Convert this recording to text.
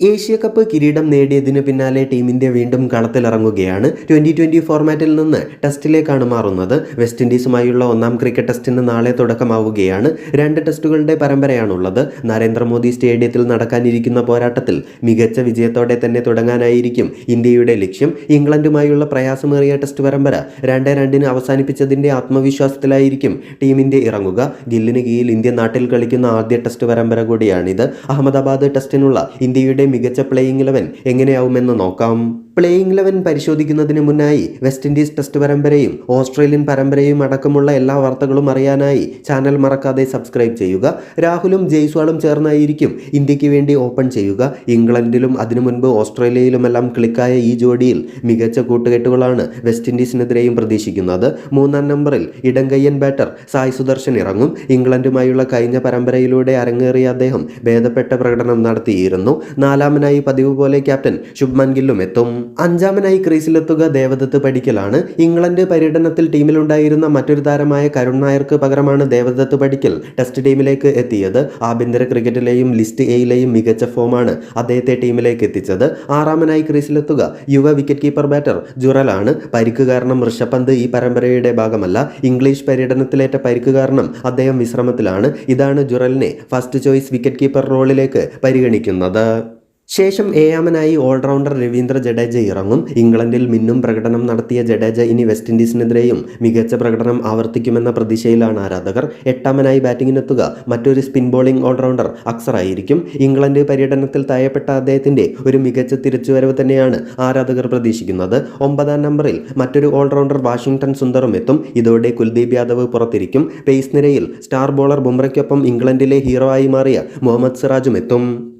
Asia cup കിരീടം നേടിയതിനു പിന്നാലെ team India വീണ്ടും കളത്തിലിറങ്ങുകയാണ്. ട്വന്റി ട്വന്റി ഫോർമാറ്റിൽ നിന്ന് ടെസ്റ്റിലേക്കാണ് മാറുന്നത്. വെസ്റ്റ് ഇൻഡീസുമായുള്ള ഒന്നാം ക്രിക്കറ്റ് ടെസ്റ്റിന് നാളെ തുടക്കമാവുകയാണ്. രണ്ട് ടെസ്റ്റുകളുടെ പരമ്പരയാണുള്ളത്. നരേന്ദ്രമോദി സ്റ്റേഡിയത്തിൽ നടക്കാനിരിക്കുന്ന പോരാട്ടത്തിൽ മികച്ച വിജയത്തോടെ തന്നെ തുടങ്ങാനായിരിക്കും ഇന്ത്യയുടെ ലക്ഷ്യം. ഇംഗ്ലണ്ടുമായുള്ള പ്രയാസമേറിയ ടെസ്റ്റ് പരമ്പര രണ്ട് രണ്ടിന് അവസാനിപ്പിച്ചതിന്റെ ആത്മവിശ്വാസത്തിലായിരിക്കും ടീം ഇന്ത്യ ഇറങ്ങുക. ഗില്ലിന് കീഴിൽ ഇന്ത്യ നാട്ടിൽ കളിക്കുന്ന ആദ്യ ടെസ്റ്റ് പരമ്പര കൂടിയാണിത്. അഹമ്മദാബാദ് ടെസ്റ്റിനുള്ള ഇന്ത്യയുടെ മികച്ച പ്ലേയിങ് ഇലവൻ എങ്ങനെയാവുമെന്ന് നോക്കാം. പ്ലേയിങ് ലെവൻ പരിശോധിക്കുന്നതിന് മുന്നായി വെസ്റ്റ് ഇൻഡീസ് ടെസ്റ്റ് പരമ്പരയും ഓസ്ട്രേലിയൻ പരമ്പരയും അടക്കമുള്ള എല്ലാ വാർത്തകളും അറിയാനായി ചാനൽ മറക്കാതെ സബ്സ്ക്രൈബ് ചെയ്യുക. രാഹുലും ജയ്സ്വാളും ചേർന്നായിരിക്കും ഇന്ത്യയ്ക്ക് വേണ്ടി ഓപ്പൺ ചെയ്യുക. ഇംഗ്ലണ്ടിലും അതിനു മുൻപ് ഓസ്ട്രേലിയയിലുമെല്ലാം ക്ലിക്കായ ഈ ജോഡിയിൽ മികച്ച കൂട്ടുകെട്ടുകളാണ് വെസ്റ്റ് ഇൻഡീസിനെതിരെയും പ്രതീക്ഷിക്കുന്നത്. മൂന്നാം നമ്പറിൽ ഇടങ്കയ്യൻ ബാറ്റർ സായ് സുദർശൻ ഇറങ്ങും. ഇംഗ്ലണ്ടുമായുള്ള കഴിഞ്ഞ പരമ്പരയിലൂടെ അരങ്ങേറിയ അദ്ദേഹം ഭേദപ്പെട്ട പ്രകടനം നടത്തിയിരുന്നു. നാലാമനായി പതിവ് പോലെ ക്യാപ്റ്റൻ ശുഭ്മാൻ ഗില്ലും എത്തും. അഞ്ചാമനായി ക്രീസിലെത്തുക ദേവദത്ത് പടിക്കലാണ് ഇംഗ്ലണ്ട് പര്യടനത്തിൽ ടീമിലുണ്ടായിരുന്ന മറ്റൊരു താരമായ കരുൺ നായർക്ക് പകരമാണ് ദേവദത്ത് പടിക്കൽ ടെസ്റ്റ് ടീമിലേക്ക് എത്തിയത് ആഭ്യന്തര ക്രിക്കറ്റിലെയും ലിസ്റ്റ് എയിലെയും മികച്ച ഫോമാണ് അദ്ദേഹത്തെ ടീമിലേക്ക് എത്തിച്ചത്. ആറാമനായി ക്രീസിലെത്തുക യുവ വിക്കറ്റ് കീപ്പർ ബാറ്റർ ജുറലാണ്. പരിക്ക് കാരണം ഋഷഭ് ഈ പരമ്പരയുടെ ഭാഗമല്ല. ഇംഗ്ലീഷ് പര്യടനത്തിലേറ്റ പരിക്ക് കാരണം അദ്ദേഹം വിശ്രമത്തിലാണ്. ഇതാണ് ജുറലിനെ ഫസ്റ്റ് ചോയ്സ് വിക്കറ്റ് കീപ്പർ റോളിലേക്ക് പരിഗണിക്കുന്നത്. ശേഷം ഏഴാമനായി ഓൾറൗണ്ടർ രവീന്ദ്ര ജഡേജ ഇറങ്ങും. ഇംഗ്ലണ്ടിൽ മിന്നും പ്രകടനം നടത്തിയ ജഡേജ ഇനി വെസ്റ്റ് ഇൻഡീസിനെതിരെയും മികച്ച പ്രകടനം ആവർത്തിക്കുമെന്ന പ്രതീക്ഷയിലാണ് ആരാധകർ. എട്ടാമനായി ബാറ്റിങ്ങിനെത്തുക മറ്റൊരു സ്പിൻ ബോളിംഗ് ഓൾറൗണ്ടർ അക്സർ ആയിരിക്കും. ഇംഗ്ലണ്ട് പര്യടനത്തിൽ തയ്യപ്പെട്ട അദ്ദേഹത്തിന്റെ ഒരു മികച്ച തിരിച്ചുവരവ് തന്നെയാണ് ആരാധകർ പ്രതീക്ഷിക്കുന്നത്. ഒമ്പതാം നമ്പറിൽ മറ്റൊരു ഓൾറൗണ്ടർ വാഷിംഗ്ടൺ സുന്ദറും എത്തും. ഇതോടെ കുൽദീപ് യാദവ് പുറത്തിരിക്കും. പേസ് നിരയിൽ സ്റ്റാർ ബോളർ ബുംറയ്ക്കൊപ്പം ഇംഗ്ലണ്ടിലെ ഹീറോ ആയി മാറിയ മുഹമ്മദ് സിറാജും എത്തും.